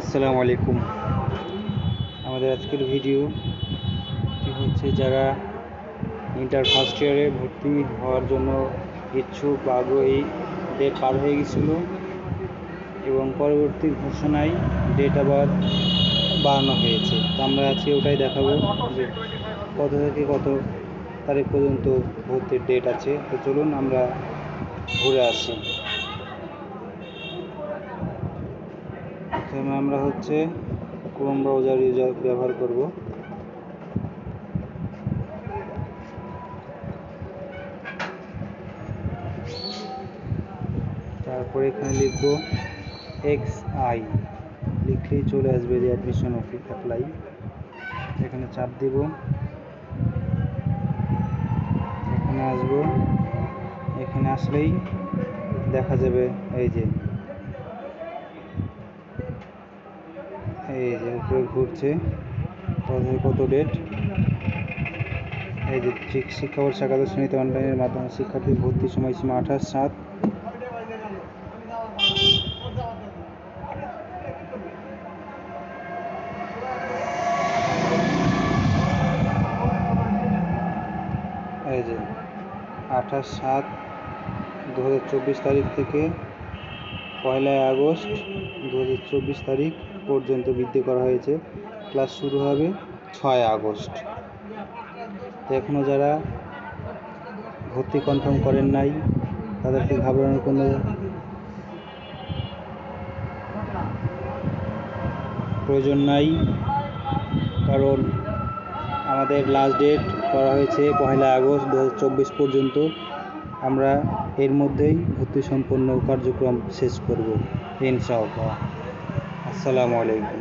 আসসালামু আলাইকুম। আমাদের আজকের ভিডিও হচ্ছে যারা ইন্টার ফার্স্ট ইয়ারে ভর্তি হওয়ার জন্য ইচ্ছুক আগ্রহী ডেট পার হয়ে গেছিল এবং পরবর্তী ঘোষণায় ডেট আবার বাড়ানো হয়েছে। তো আমরা আজকে ওটাই দেখাবো যে কত থেকে কত তারিখ পর্যন্ত ভর্তির ডেট আছে। তো চলুন আমরা ঘুরে আসি। প্রথমে আমরা হচ্ছে ক্রোম ব্রাউজার ইউজার ব্যবহার করব। তারপরে এখানে লিখব এক্স আই। লিখলেই চলে আসবে যে অ্যাডমিশন অ্যাপ্লাই এখানে চাপ দেব। এখানে আসব। এখানে আসলেই দেখা যাবে এই যে এই যে উপরে ঘুরছে কত ডেট এই যে শিক্ষাবর্ষ একাদশ শ্রেণীতে অনলাইনের মাধ্যমে শিক্ষার্থীর ভর্তির সময়সীমা আঠাশ সাত। এই যে আঠাশ সাত দু তারিখ থেকে পয়লা আগস্ট দু চব্বিশ তারিখ পর্যন্ত বৃদ্ধি করা হয়েছে। ক্লাস শুরু হবে ছয় আগস্ট। এখনও যারা ভর্তি কনফার্ম করেন নাই, তাদেরকে ঘাবড়ানোর কোনো প্রয়োজন নাই, কারণ আমাদের লাস্ট ডেট করা হয়েছে পয়লা আগস্ট দু হাজার চব্বিশ পর্যন্ত। আমরা এর মধ্যেই ভর্তি সম্পন্ন কার্যক্রম শেষ করব ইনশাআল্লাহ। আসসালামু আলাইকুম।